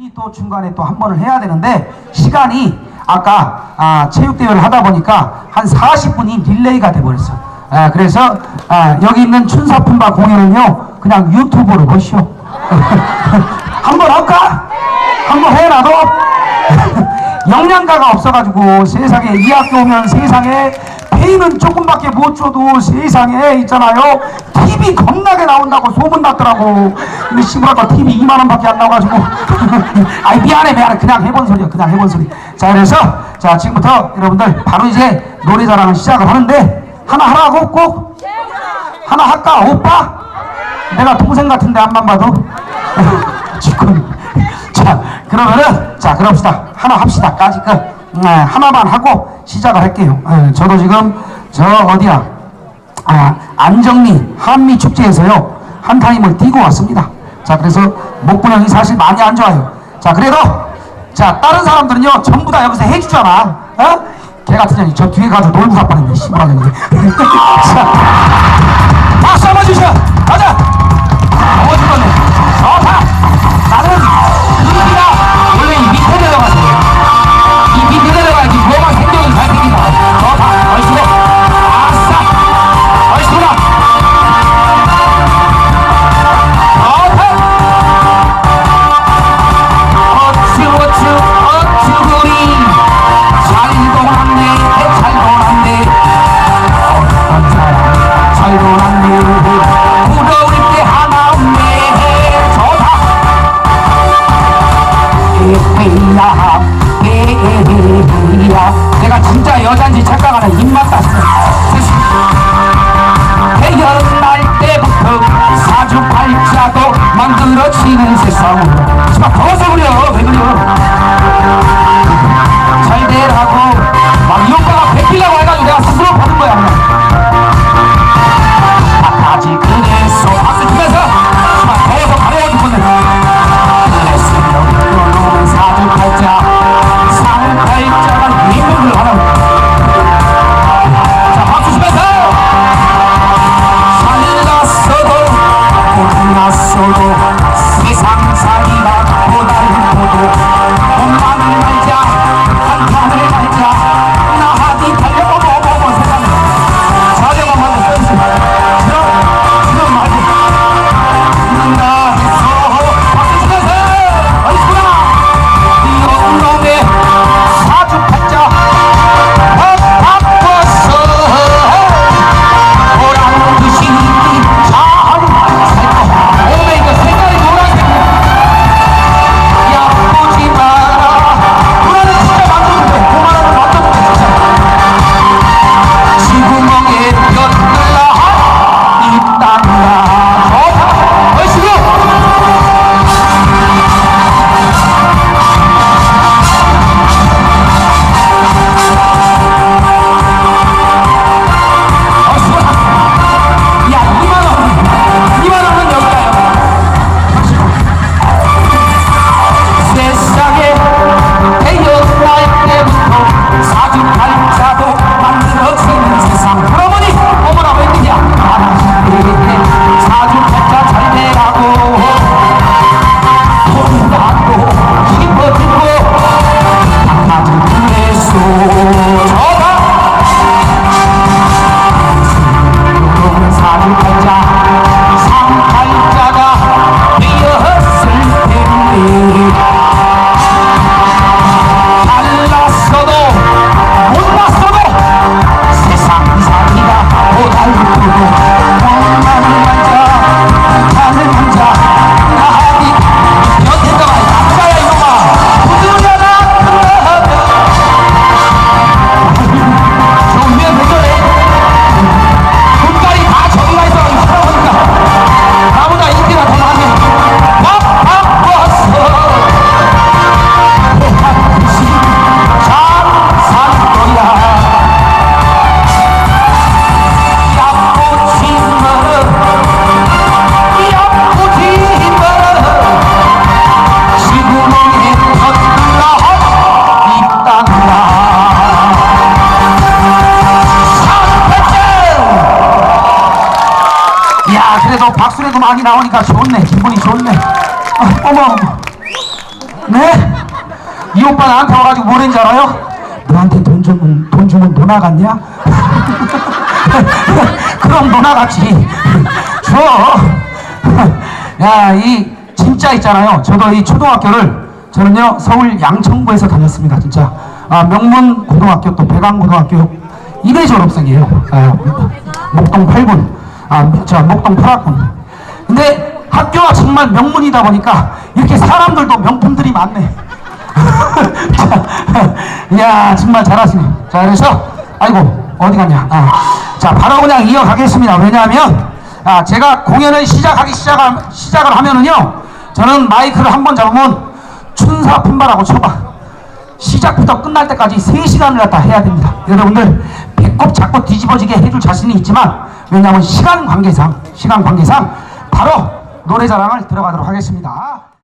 분이 또 중간에 또 한 번을 해야 되는데 시간이 아까 아, 체육대회를 하다 보니까 한 40분이 릴레이가 돼버렸어. 아, 그래서 아, 여기 있는 춘사품바 공연은요 그냥 유튜브로 보시오. 한번 할까? 한번 해놔도 영양가가 없어가지고 세상에 이 학교 오면 세상에 페이는 조금밖에 못 줘도 세상에 있잖아요. TV 겁나게 나온다고 소문 났더라고. 근데 시부라가 TV 2만원밖에 안 나와가지고. 아이 미안해 미안해. 그냥 해본 소리야 그냥 해본 소리. 자 그래서 자 지금부터 여러분들 바로 이제 노래자랑을 시작을 하는데 하나 하라고 꼭 하나 할까? 오빠? 내가 동생 같은데 앞만 봐도. 지금. 자 그러면은 자 그럽시다. 하나 합시다. 까짓 거. 네, 하나만 하고 시작을 할게요. 예, 저도 지금 저 어디야? 아 안정리 한미 축제에서요 한 타임을 뛰고 왔습니다. 자 그래서 목분형이 사실 많이 안 좋아요. 자 그래도 자 다른 사람들은요 전부 다 여기서 해주잖아. 어? 걔 같은 년이 저 뒤에 가서 놀고 갈 뻔했네 씨발하게 못 많이 나오니까 좋네 기분이 좋네 아, 어머 어머 네? 이 오빠 나한테 와가지고 뭐랬는지 알아요? 너한테 돈 주면, 돈 주면 너 나갔냐? 그럼 너 나갔지. 줘. 야, 이, 진짜 있잖아요. 저도 이 초등학교를 저는요, 서울 양천구에서 다녔습니다. 진짜. 아, 명문 고등학교 또 배강 고등학교 1회 졸업생이에요. 아, 목동 8군. 아, 저 목동 8학군. 근데 학교가 정말 명문이다 보니까 이렇게 사람들도 명품들이 많네. 자, 야 정말 잘하시네. 자 그래서 아이고 어디 갔냐? 아, 자 바로 그냥 이어가겠습니다. 왜냐하면 아, 제가 공연을 시작하기 시작을 시작을 하면은요 저는 마이크를 한 번 잡으면 춘사 품바라고 쳐봐. 시작부터 끝날 때까지 3시간을 갖다 해야 됩니다. 여러분들 배꼽 잡고 뒤집어지게 해줄 자신이 있지만 왜냐하면 시간 관계상 시간 관계상 바로 노래 자랑을 들어가도록 하겠습니다.